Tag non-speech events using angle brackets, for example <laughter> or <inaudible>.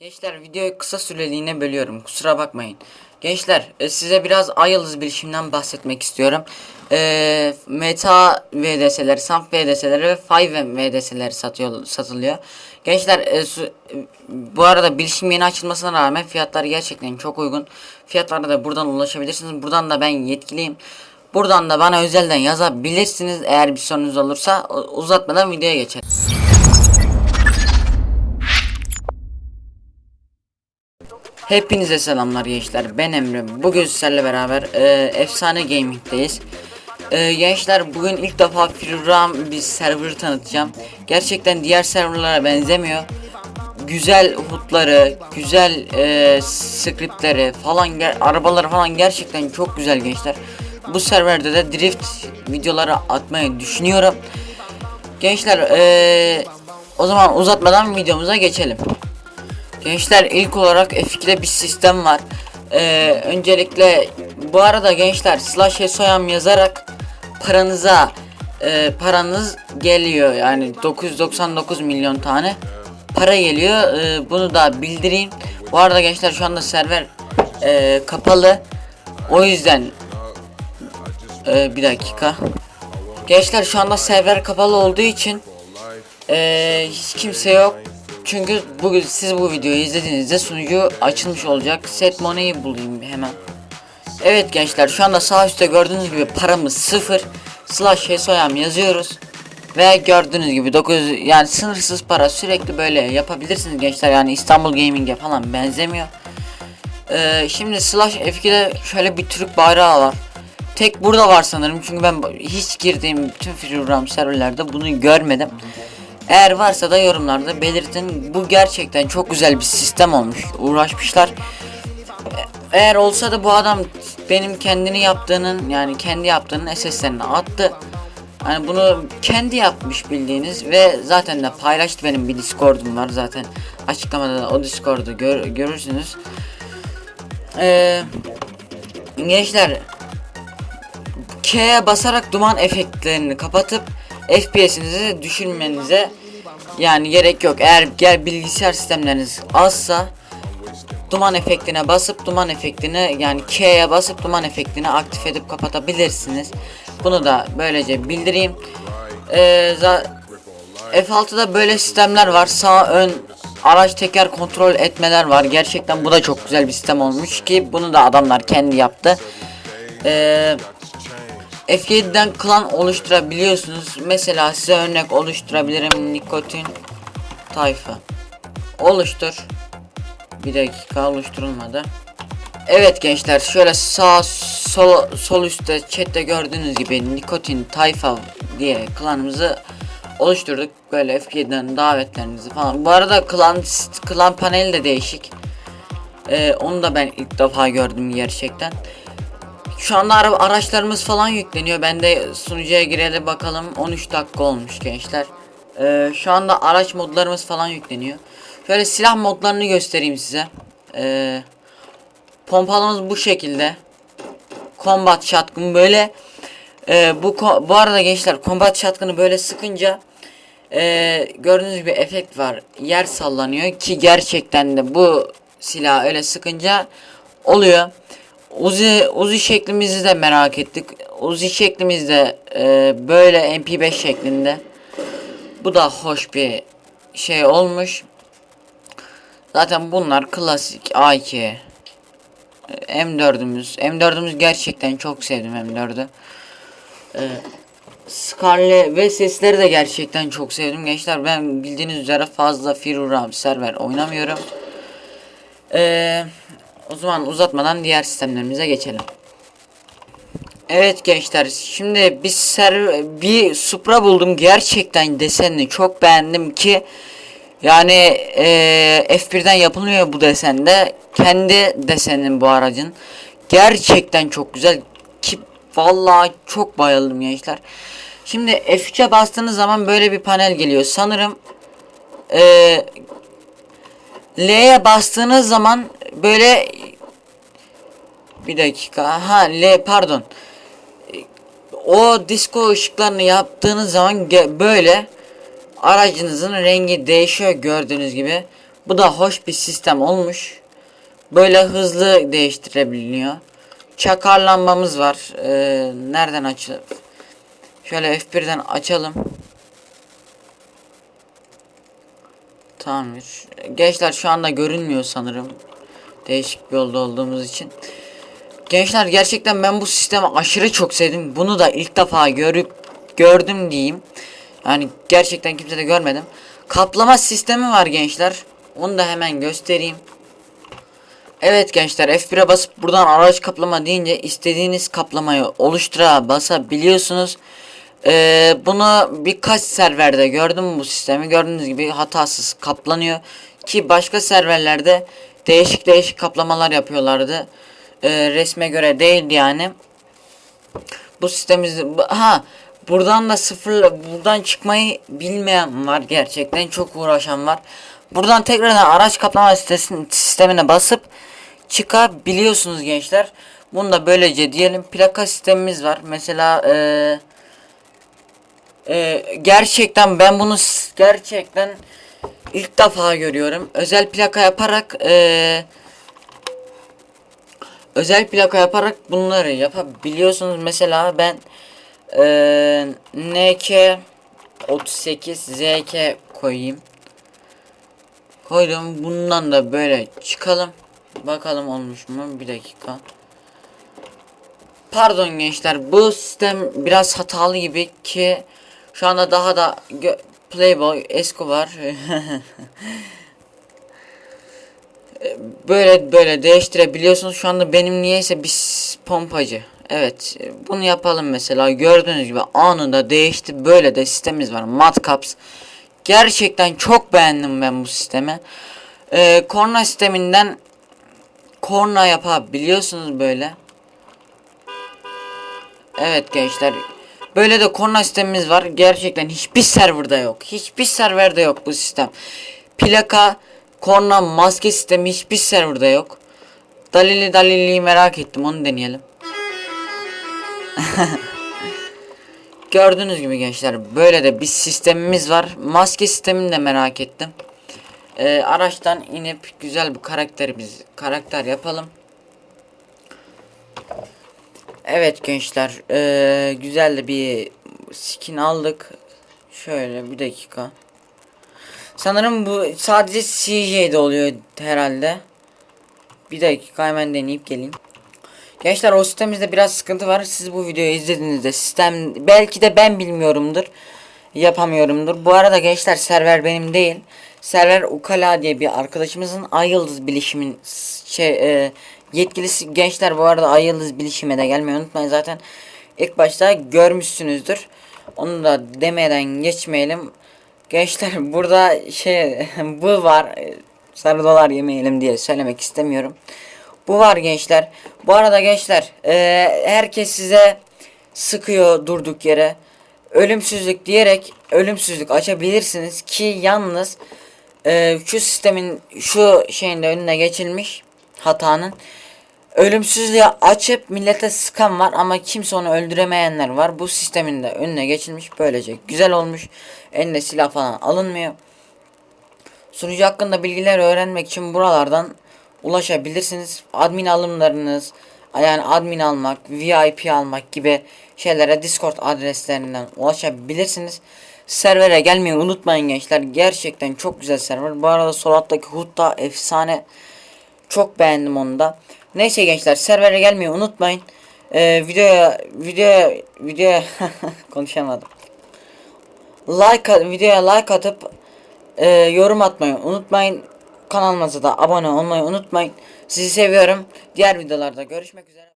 Gençler videoyu kısa süreliğine bölüyorum kusura bakmayın. Gençler e, size biraz ay yıldız bilişimden bahsetmek istiyorum. E, Meta VDS'leri, Samp VDS'leri ve 5M VDS'leri satıyor, satılıyor. Gençler e, su- e, bu arada bilişim yeni açılmasına rağmen fiyatlar gerçekten çok uygun. Fiyatlara da buradan ulaşabilirsiniz. Buradan da ben yetkiliyim. Buradan da bana özelden yazabilirsiniz eğer bir sorunuz olursa. Uzatmadan videoya geçelim. Hepinize selamlar gençler. Ben Emre. Bugün sizlerle beraber e, Efsane Gaming'deyiz. E, gençler bugün ilk defa Freeram bir server tanıtacağım. Gerçekten diğer serverlara benzemiyor. Güzel hutları, güzel e, scriptleri falan, arabaları falan gerçekten çok güzel gençler. Bu serverde de drift videoları atmayı düşünüyorum. Gençler e, o zaman uzatmadan videomuza geçelim. Gençler ilk olarak F2'de bir sistem var. Ee, öncelikle bu arada gençler slash soyam yazarak paranıza e, paranız geliyor. Yani 999 milyon tane para geliyor. Ee, bunu da bildireyim. Bu arada gençler şu anda server e, kapalı. O yüzden e, bir dakika. Gençler şu anda server kapalı olduğu için ee, hiç kimse yok. Çünkü bugün siz bu videoyu izlediğinizde sunucu açılmış olacak. Set money'i bulayım hemen. Evet gençler şu anda sağ üstte gördüğünüz gibi paramız sıfır. Slash soyam yazıyoruz. Ve gördüğünüz gibi 9 yani sınırsız para sürekli böyle yapabilirsiniz gençler yani İstanbul Gaming'e falan benzemiyor. Ee, şimdi slash F2'de şöyle bir Türk bayrağı var. Tek burada var sanırım çünkü ben hiç girdiğim bütün freeram serverlerde bunu görmedim. Eğer varsa da yorumlarda belirtin. Bu gerçekten çok güzel bir sistem olmuş. Uğraşmışlar. Eğer olsa da bu adam benim kendini yaptığının yani kendi yaptığının SS'lerini attı. Hani bunu kendi yapmış bildiğiniz ve zaten de paylaştı benim bir Discord'um var zaten. Açıklamada da o Discord'u gör- görürsünüz. Ee, gençler K'ye basarak duman efektlerini kapatıp FPS'inizi düşürmenize yani gerek yok. Eğer gel bilgisayar sistemleriniz azsa duman efektine basıp duman efektini yani K'ye basıp duman efektini aktif edip kapatabilirsiniz. Bunu da böylece bildireyim. Ee, za- F6'da böyle sistemler var. Sağ ön araç teker kontrol etmeler var. Gerçekten bu da çok güzel bir sistem olmuş ki bunu da adamlar kendi yaptı. Ee, F7'den klan oluşturabiliyorsunuz. Mesela size örnek oluşturabilirim. Nikotin tayfa. Oluştur. Bir dakika oluşturulmadı. Evet gençler şöyle sağ sol, sol üstte chatte gördüğünüz gibi nikotin tayfa diye klanımızı oluşturduk. Böyle F7'den davetlerinizi falan. Bu arada klan klan paneli de değişik. Ee, onu da ben ilk defa gördüm gerçekten. Şu anda ara araçlarımız falan yükleniyor. Ben de sunucuya girelim bakalım. 13 dakika olmuş gençler. Ee, şu anda araç modlarımız falan yükleniyor. Şöyle silah modlarını göstereyim size. Ee, pompalımız bu şekilde. Combat shotgun böyle. Ee, bu bu arada gençler combat shotgun'ı böyle sıkınca ee, gördüğünüz gibi efekt var. Yer sallanıyor ki gerçekten de bu silah öyle sıkınca oluyor. Uzi Uzi şeklimizi de merak ettik. Uzi şeklimiz de e, böyle MP5 şeklinde. Bu da hoş bir şey olmuş. Zaten bunlar klasik A2. e, M4'ümüz. M4'ümüz gerçekten çok sevdim M4'ü. Ee, Scarlet ve sesleri de gerçekten çok sevdim gençler. Ben bildiğiniz üzere fazla Firuram server oynamıyorum. Ee, o zaman uzatmadan diğer sistemlerimize geçelim. Evet gençler şimdi bir ser bir Supra buldum gerçekten desenini çok beğendim ki yani eee, F1'den yapılmıyor bu desende kendi desenin bu aracın gerçekten çok güzel ki vallahi çok bayıldım gençler. Şimdi F3'e bastığınız zaman böyle bir panel geliyor sanırım eee L'ye bastığınız zaman böyle bir dakika ha L pardon o disco ışıklarını yaptığınız zaman böyle aracınızın rengi değişiyor gördüğünüz gibi Bu da hoş bir sistem olmuş. Böyle hızlı değiştirebiliyor. Çakar lambamız var. Ee, nereden açılır? Şöyle F1'den açalım. Tamamdır. Gençler şu anda görünmüyor sanırım. Değişik bir yolda olduğumuz için. Gençler gerçekten ben bu sistemi aşırı çok sevdim. Bunu da ilk defa görüp gördüm diyeyim. Yani gerçekten kimse de görmedim. Kaplama sistemi var gençler. Onu da hemen göstereyim. Evet gençler F1'e basıp buradan araç kaplama deyince istediğiniz kaplamayı oluştura basabiliyorsunuz. Ee, bunu birkaç serverde gördüm bu sistemi. Gördüğünüz gibi hatasız kaplanıyor. Ki başka serverlerde değişik değişik kaplamalar yapıyorlardı. Ee, resme göre değildi yani. Bu sistemimizi ha buradan da sıfır buradan çıkmayı bilmeyen var gerçekten çok uğraşan var. Buradan tekrardan araç kaplama sistemine basıp çıkabiliyorsunuz gençler. Bunu da böylece diyelim plaka sistemimiz var. Mesela eee ee, gerçekten ben bunu gerçekten ilk defa görüyorum. Özel plaka yaparak ee, özel plaka yaparak bunları yapabiliyorsunuz. Mesela ben ee, NK 38 ZK koyayım. Koydum. Bundan da böyle çıkalım. Bakalım olmuş mu? Bir dakika. Pardon gençler bu sistem biraz hatalı gibi ki şu anda daha da Playboy Escobar böyle böyle değiştirebiliyorsunuz. Şu anda benim niyeyse bir s- pompacı. Evet bunu yapalım mesela gördüğünüz gibi anında değişti. Böyle de sistemimiz var. Matcaps. Gerçekten çok beğendim ben bu sistemi. Ee, korna sisteminden korna yapabiliyorsunuz böyle. Evet gençler. Böyle de korna sistemimiz var. Gerçekten hiçbir serverda yok. Hiçbir serverde yok bu sistem. Plaka, korna, maske sistemi hiçbir serverda yok. Dalili dalili merak ettim. Onu deneyelim. <laughs> Gördüğünüz gibi gençler böyle de bir sistemimiz var. Maske sistemini de merak ettim. Ee, araçtan inip güzel bir karakterimiz karakter yapalım. Evet gençler eee güzel de bir skin aldık. Şöyle bir dakika. Sanırım bu sadece CJ'de oluyor herhalde. Bir dakika hemen deneyip geleyim. Gençler o sistemimizde biraz sıkıntı var. Siz bu videoyu izlediğinizde sistem belki de ben bilmiyorumdur. Yapamıyorumdur. Bu arada gençler server benim değil. Server Ukala diye bir arkadaşımızın Ay Yıldız bilişimin şey e, yetkilisi gençler bu arada Ay Yıldız bilişime de gelmeyi unutmayın zaten. ilk başta görmüşsünüzdür. Onu da demeden geçmeyelim. Gençler <laughs> burada şey <laughs> bu var. Sarı dolar yemeyelim diye söylemek istemiyorum. Bu var gençler. Bu arada gençler e, herkes size sıkıyor durduk yere. Ölümsüzlük diyerek ölümsüzlük açabilirsiniz ki yalnız e, şu sistemin şu şeyin de önüne geçilmiş hatanın ölümsüzlüğü açıp millete sıkan var ama kimse onu öldüremeyenler var. Bu sistemin de önüne geçilmiş böylece güzel olmuş. Eline silah falan alınmıyor. Sunucu hakkında bilgiler öğrenmek için buralardan ulaşabilirsiniz. Admin alımlarınız, yani admin almak, VIP almak gibi şeylere Discord adreslerinden ulaşabilirsiniz. Servere gelmeyi unutmayın gençler. Gerçekten çok güzel server. Bu arada sol alttaki HUD da efsane. Çok beğendim onu da. Neyse gençler servere gelmeyi unutmayın. Ee, videoya videoya videoya <laughs> konuşamadım. Like videoya like atıp e, yorum atmayı unutmayın. Kanalımıza da abone olmayı unutmayın. Sizi seviyorum. Diğer videolarda görüşmek üzere.